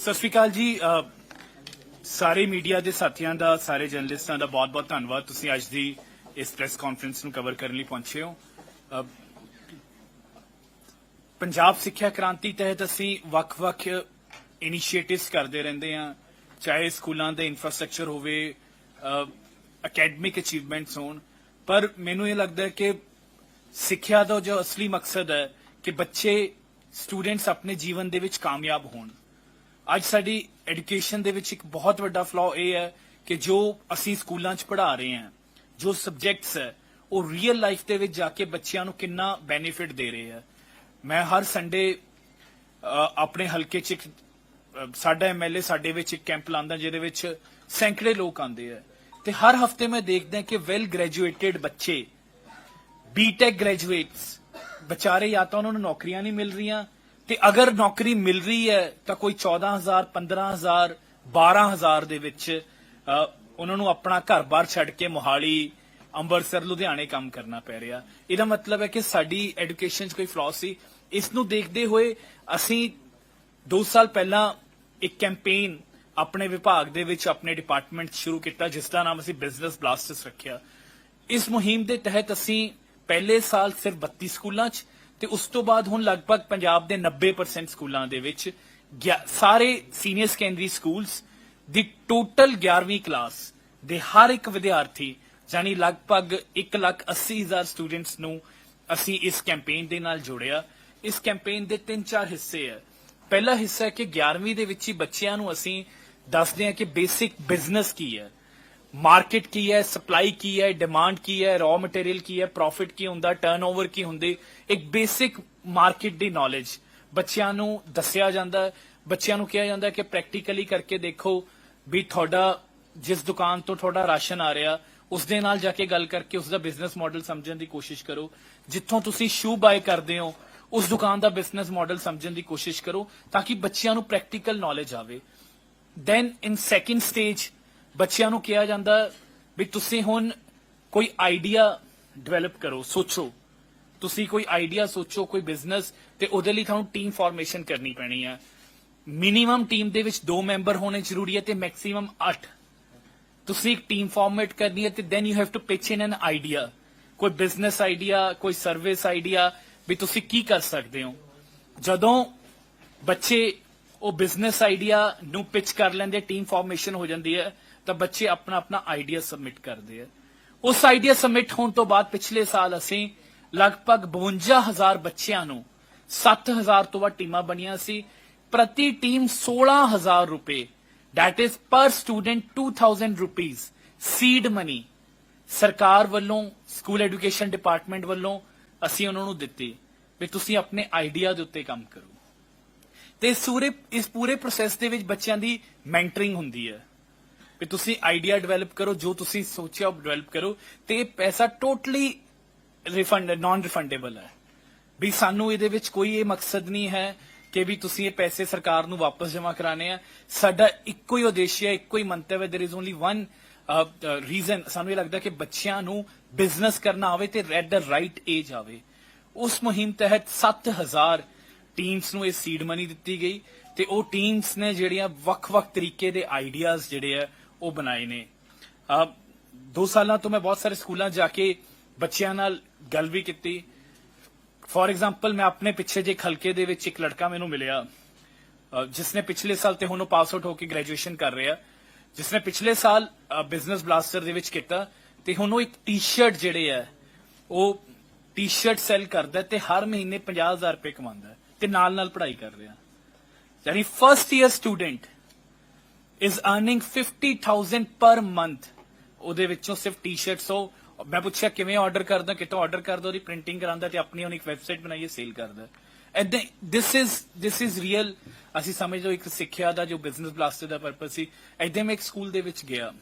ਸਤਿ ਸ਼੍ਰੀ ਅਕਾਲ ਜੀ ਸਾਰੇ ਮੀਡੀਆ ਦੇ ਸਾਥੀਆਂ ਦਾ, ਸਾਰੇ ਜਰਨਲਿਸਟਾਂ ਦਾ ਬਹੁਤ-ਬਹੁਤ ਧੰਨਵਾਦ। ਤੁਸੀਂ ਅੱਜ ਦੀ ਇਸ ਪ੍ਰੈਸ ਕਾਨਫਰੰਸ ਨੂੰ ਕਵਰ ਕਰਨ ਲਈ ਪਹੁੰਚੇ ਹੋ। ਪੰਜਾਬ ਸਿੱਖਿਆ ਕ੍ਰਾਂਤੀ ਤਹਿਤ ਅਸੀਂ ਵੱਖ-ਵੱਖ ਇਨੀਸ਼ੀਏਟਿਵਸ ਕਰਦੇ ਰਹਿੰਦੇ ਹਾਂ, ਚਾਹੇ ਸਕੂਲਾਂ ਦੇ ਇਨਫਰਾਸਟ੍ਰਕਚਰ ਹੋਵੇ ਅਕੈਡਮਿਕ ਅਚੀਵਮੈਂਟਸ ਹੋਣ। ਪਰ ਮੈਨੂੰ ਇਹ ਲੱਗਦਾ ਹੈ ਕਿ ਸਿੱਖਿਆ ਦਾ ਜੋ ਅਸਲੀ ਮਕਸਦ ਹੈ ਕਿ ਬੱਚੇ ਸਟੂਡੈਂਟਸ ਆਪਣੇ ਜੀਵਨ ਦੇ ਵਿੱਚ ਕਾਮਯਾਬ ਹੋਣ। ਅੱਜ ਸਾਡੀ ਐਜੂਕੇਸ਼ਨ ਦੇ ਵਿੱਚ ਇੱਕ ਬਹੁਤ ਵੱਡਾ ਫਲੋ ਇਹ ਹੈ ਕਿ ਜੋ ਅਸੀਂ ਸਕੂਲਾਂ 'ਚ ਪੜ੍ਹਾ ਰਹੇ ਹਾਂ ਜੋ ਸਬਜੈਕਟਸ ਹੈ ਉਹ ਰੀਅਲ ਲਾਈਫ ਦੇ ਵਿੱਚ ਜਾ ਕੇ ਬੱਚਿਆਂ ਨੂੰ ਕਿੰਨਾ ਬੈਨੀਫਿਟ ਦੇ ਰਹੇ ਹੈ ਮੈਂ ਹਰ ਸੰਡੇ ਆਪਣੇ ਹਲਕੇ 'ਚ ਇੱਕ ਅ, ਸਾਡਾ ਐਮਐਲਏ ਸਾਡੇ ਵਿੱਚ ਇੱਕ ਕੈਂਪ ਲਾਉਂਦਾ ਜਿਹਦੇ ਵਿੱਚ ਸੈਂਕੜੇ ਲੋਕ ਆਉਂਦੇ ਆ। ਤੇ ਹਰ ਹਫ਼ਤੇ ਮੈਂ ਦੇਖਦਾ ਕਿ ਵੈਲ ਗ੍ਰੈਜੂਏਟਿਡ ਬੱਚੇ ਬੀਟੈਕ ਗ੍ਰੈਜੂਏਟਸ ਵਿਚਾਰੇ ਜਾਂ ਤਾਂ ਉਹਨਾਂ ਨੂੰ ਨੌਕਰੀਆਂ ਨਹੀਂ ਮਿਲ ਰਹੀਆਂ ਤੇ ਅਗਰ ਨੌਕਰੀ ਮਿਲ ਰਹੀ ਹੈ ਤਾਂ ਕੋਈ 14000 15000 12000 ਦੇ ਵਿੱਚ ਅ, ਉਹਨਾਂ ਨੂੰ ਆਪਣਾ ਘਰ-ਬਾਰ ਛੱਡ ਕੇ ਮੋਹਾਲੀ ਅੰਮ੍ਰਿਤਸਰ ਲੁਧਿਆਣੇ ਕੰਮ ਕਰਨਾ ਪੈ ਰਿਹਾ। ਇਹਦਾ ਮਤਲਬ ਹੈ ਕਿ ਸਾਡੀ ਐਜੂਕੇਸ਼ਨ 'ਚ ਕੋਈ ਫਲੋ ਸੀ। ਇਸ ਨੂੰ ਦੇਖਦੇ ਹੋਏ ਅਸੀਂ 2 ਸਾਲ ਪਹਿਲਾਂ ਇੱਕ ਕੈਂਪੇਨ ਆਪਣੇ ਵਿਭਾਗ ਦੇ ਵਿੱਚ ਆਪਣੇ ਡਿਪਾਰਟਮੈਂਟ ਸ਼ੁਰੂ ਕੀਤਾ ਜਿਸ ਦਾ ਨਾਮ ਅਸੀਂ ਬਿਜ਼ਨਸ ਬਲਾਸਟਸ ਰੱਖਿਆ। ਇਸ ਮੁਹਿੰਮ ਦੇ ਤਹਿਤ ਅਸੀਂ ਪਹਿਲੇ ਸਾਲ ਸਿਰਫ 32 ਸਕੂਲਾਂ 'ਚ ਤੇ ਉਸ ਤੋਂ ਬਾਅਦ ਹੁਣ ਲਗਭਗ ਪੰਜਾਬ ਦੇ 90% ਸਕੂਲਾਂ ਦੇ ਵਿੱਚ ਸਾਰੇ ਸੀਨੀਅਰ ਸੈਕੰਡਰੀ ਸਕੂਲਸ ਦੀ ਟੋਟਲ 11ਵੀਂ ਕਲਾਸ ਦੇ ਹਰ ਇੱਕ ਵਿਦਿਆਰਥੀ ਯਾਨੀ ਲਗਭਗ 180000 ਸਟੂਡੈਂਟਸ ਨੂੰ ਅਸੀਂ ਇਸ ਕੈਂਪੇਨ ਦੇ ਨਾਲ ਜੋੜਿਆ। ਇਸ ਕੈਂਪੇਨ ਦੇ ਤਿੰਨ ਚਾਰ ਹਿੱਸੇ ਹੈ ਪਹਿਲਾ ਹਿੱਸਾ ਹੈ ਕਿ 11ਵੀਂ ਦੇ ਵਿੱਚ ਹੀ ਬੱਚਿਆਂ ਨੂੰ ਅਸੀਂ ਦੱਸਦੇ ਹਾਂ ਕਿ ਬੇਸਿਕ ਬਿਜ਼ਨਸ ਕੀ ਹੈ। ਮਾਰਕੀਟ ਕੀ ਹੈ, ਸਪਲਾਈ ਕੀ ਹੈ, ਡਿਮਾਂਡ ਕੀ ਹੈ ਰॉ ਮਟੀਰੀਅਲ ਕੀ ਹੈ ਪ੍ਰੋਫਿਟ ਕੀ ਹੁੰਦਾ ਟਰਨਓਵਰ ਕੀ ਹੁੰਦੇ, ਇੱਕ ਬੇਸਿਕ ਮਾਰਕੀਟ ਦੀ ਨੌਲੇਜ ਬੱਚਿਆਂ ਨੂੰ ਦੱਸਿਆ ਜਾਂਦਾ, ਬੱਚਿਆਂ ਨੂੰ ਕਿਹਾ ਜਾਂਦਾ ਕਿ ਪ੍ਰੈਕਟੀਕਲੀ ਕਰਕੇ ਦੇਖੋ ਵੀ ਤੁਹਾਡਾ, ਜਿਸ ਦੁਕਾਨ ਤੋਂ ਤੁਹਾਡਾ ਰਾਸ਼ਨ ਆ ਰਿਹਾ, ਉਸ ਦੇ ਨਾਲ ਜਾ ਕੇ ਗੱਲ ਕਰਕੇ ਉਸ ਦਾ ਬਿਜ਼ਨਸ ਮਾਡਲ ਸਮਝਣ ਦੀ ਕੋਸ਼ਿਸ਼ ਕਰੋ। ਜਿੱਥੋਂ ਤੁਸੀਂ ਸ਼ੂ ਬਾਏ ਕਰਦੇ ਹੋ, ਉਸ ਦੁਕਾਨ ਦਾ ਬਿਜ਼ਨਸ ਮਾਡਲ ਸਮਝਣ ਦੀ ਕੋਸ਼ਿਸ਼ ਕਰੋ ਤਾਂ ਕਿ ਬੱਚਿਆਂ ਨੂੰ ਪ੍ਰੈਕਟੀਕਲ ਨੌਲੇਜ ਆਵੇ। ਦੈਨ ਇਨ ਸੈਕਿੰਡ ਸਟੇਜ ਬੱਚਿਆਂ ਨੂੰ ਕਿਹਾ ਜਾਂਦਾ ਵੀ ਤੁਸੀਂ ਹੁਣ ਕੋਈ ਆਈਡੀਆ ਡਿਵੈਲਪ ਕਰੋ, ਸੋਚੋ। ਤੁਸੀਂ ਕੋਈ ਆਈਡੀਆ ਸੋਚੋ, ਕੋਈ ਬਿਜ਼ਨਸ ਤੇ ਉਹਦੇ ਲਈ ਤੁਹਾਨੂੰ ਟੀਮ ਫਾਰਮੇਸ਼ਨ ਕਰਨੀ ਪੈਣੀ ਹੈ ਮਿਨੀਮਮ ਟੀਮ ਦੇ ਵਿੱਚ 2 ਮੈਂਬਰ ਹੋਣੇ ਜ਼ਰੂਰੀ ਹੈ ਤੇ ਮੈਕਸਿਮਮ 8 ਤੁਸੀਂ ਇੱਕ ਟੀਮ ਫਾਰਮੇਟ ਕਰਨੀ ਹੈ ਤੇ then you have to pitch in an idea ਕੋਈ ਬਿਜ਼ਨਸ ਆਈਡੀਆ ਕੋਈ ਸਰਵਿਸ ਆਈਡੀਆ ਵੀ ਤੁਸੀਂ ਕੀ ਕਰ ਸਕਦੇ ਹੋ। ਜਦੋਂ ਬੱਚੇ ਉਹ ਬਿਜ਼ਨਸ ਆਈਡੀਆ ਨੂੰ ਪਿਚ ਕਰ ਲੈਂਦੇ ਟੀਮ ਫਾਰਮੇਸ਼ਨ ਹੋ ਜਾਂਦੀ ਹੈ, ਤਾਂ ਬੱਚੇ ਆਪਣਾ ਆਪਣਾ ਆਈਡੀਆ ਸਬਮਿਟ ਕਰਦੇ ਆ। ਉਸ ਆਈਡੀਆ ਸਬਮਿਟ ਹੋਣ ਤੋਂ ਬਾਅਦ ਪਿਛਲੇ ਸਾਲ ਅਸੀਂ ਲਗਭਗ 52000 ਬੱਚਿਆਂ ਨੂੰ 7000 ਤੋਂ ਵੱਧ ਟੀਮਾਂ ਬਣੀਆਂ ਸੀ। ਪ੍ਰਤੀ ਟੀਮ 16000 ਰੁਪਏ। That is per student 2000 rupees seed money ਸਰਕਾਰ ਵੱਲੋਂ ਸਕੂਲ ਐਜੂਕੇਸ਼ਨ ਡਿਪਾਰਟਮੈਂਟ ਵੱਲੋਂ ਅਸੀਂ ਉਹਨਾਂ ਨੂੰ ਦਿੱਤੀ। ਵੀ ਤੁਸੀਂ ਆਪਣੇ ਆਈਡੀਆ ਦੇ ਉੱਤੇ ਕੰਮ ਕਰੋ। ਤੇ ਸੂਰੇ ਇਸ ਪੂਰੇ ਪ੍ਰੋਸੈਸ ਦੇ ਵਿੱਚ ਬੱਚਿਆਂ ਦੀ ਮੈਂਟਰਿੰਗ ਹੁੰਦੀ ਹੈ। ਵੀ ਤੁਸੀਂ ਆਈਡੀਆ ਡਿਵੈਲਪ ਕਰੋ, ਜੋ ਤੁਸੀਂ ਸੋਚਿਆ ਉਹ ਡਿਵੈਲਪ ਕਰੋ ਤੇ ਇਹ ਪੈਸਾ ਟੋਟਲੀ ਰਿਫੰਡ ਨਾਨ ਰਿਫੰਡੇਬਲ ਹੈ। ਵੀ ਸਾਨੂੰ ਇਹਦੇ ਵਿੱਚ ਕੋਈ ਇਹ ਮਕਸਦ ਨਹੀਂ ਹੈ ਕਿ ਵੀ ਤੁਸੀਂ ਇਹ ਪੈਸੇ ਸਰਕਾਰ ਨੂੰ ਵਾਪਸ ਜਮ੍ਹਾਂ ਕਰਾਣੇ ਆ। ਸਾਡਾ ਇੱਕੋ ਹੀ ਉਦੇਸ਼ ਹੈ, ਇੱਕੋ ਹੀ ਮੰਤਵ ਹੈ, there is only one reason ਸਾਨੂੰ ਇਹ ਲੱਗਦਾ ਕਿ ਬੱਚਿਆਂ ਨੂੰ ਬਿਜ਼ਨਸ ਕਰਨਾ ਆਵੇ ਤੇ ਐਟ ਦ ਰਾਈਟ ਏਜ ਆਵੇ। ਉਸ ਮੁਹਿੰਮ ਤਹਿਤ 7000 ਟੀਮਸ ਨੂੰ ਇਹ ਸੀਡ ਮਨੀ ਦਿੱਤੀ ਗਈ ਤੇ ਉਹ ਟੀਮਸ ਨੇ ਜਿਹੜੀਆਂ ਵੱਖ-ਵੱਖ ਤਰੀਕੇ ਦੇ ਆਈਡੀਆਜ਼ ਜਿਹੜੇ ਆ, ਉਹ ਬਣਾਏ ਨੇ। ਅਹ ਦੋ ਸਾਲਾਂ ਤੋਂ ਮੈਂ ਬਹੁਤ ਸਾਰੇ ਸਕੂਲਾਂ ਜਾ ਕੇ ਬੱਚਿਆਂ ਨਾਲ ਗੱਲ ਵੀ ਕੀਤੀ। ਫੋਰ ਐਗਜ਼ਾਮਪਲ ਮੈਂ ਆਪਣੇ ਪਿੱਛੇ ਜੇ ਹਲਕੇ ਦੇ ਵਿੱਚ ਇੱਕ ਲੜਕਾ ਮੈਨੂੰ ਮਿਲਿਆ ਅਹ ਜਿਸਨੇ ਪਿਛਲੇ ਸਾਲ ਤੇ ਹੁਣ ਉਹ ਪਾਸ ਆਊਟ ਹੋ ਕੇ ਗ੍ਰੈਜੂਏਸ਼ਨ ਕਰ ਰਿਹਾ, ਜਿਸਨੇ ਪਿਛਲੇ ਸਾਲ ਬਿਜ਼ਨਸ ਬਲਾਸਟਰ ਦੇ ਵਿੱਚ ਕੀਤਾ ਤੇ ਹੁਣ ਉਹ ਇੱਕ ਟੀ-ਸ਼ਰਟ ਜਿਹੜੇ ਆ, ਉਹ ਟੀ-ਸ਼ਰਟ ਸੈਲ ਕਰਦਾ ਤੇ ਹਰ ਮਹੀਨੇ 50000 ਰੁਪਏ ਕਮਾਉਂਦਾ। ਹੈ ਤੇ ਨਾਲ ਨਾਲ ਪੜ੍ਹਾਈ ਕਰ ਰਿਹਾ। ਯਾਨੀ first year student is earning 50000 per month ਉਹਦੇ ਵਿੱਚੋਂ ਸਿਰਫ ਟੀ-ਸ਼ਰਟਸ ਉਹ ਮੈਂ ਪੁੱਛਿਆ, ਕਿਵੇਂ ਆਰਡਰ ਕਰਦਾ? ਕਿਤੋਂ ਆਰਡਰ ਕਰਦਾ? ਉਹਦੀ ਪ੍ਰਿੰਟਿੰਗ ਕਰਾਂਦਾ ਤੇ ਆਪਣੀ ਉਹਨੇ ਇੱਕ ਵੈਬਸਾਈਟ ਬਣਾਈ ਹੈ ਸੇਲ ਕਰਦਾ। And this is this is real ਅਸੀਂ ਸਮਝੋ ਇੱਕ ਸਿੱਖਿਆ ਦਾ ਜੋ ਬਿਜ਼ਨਸ ਬਲਾਸਟਰ ਦਾ ਪਰਪਸ ਸੀ। ਐਦਾਂ ਮੈਂ ਇੱਕ ਸਕੂਲ ਦੇ ਵਿੱਚ ਗਿਆ।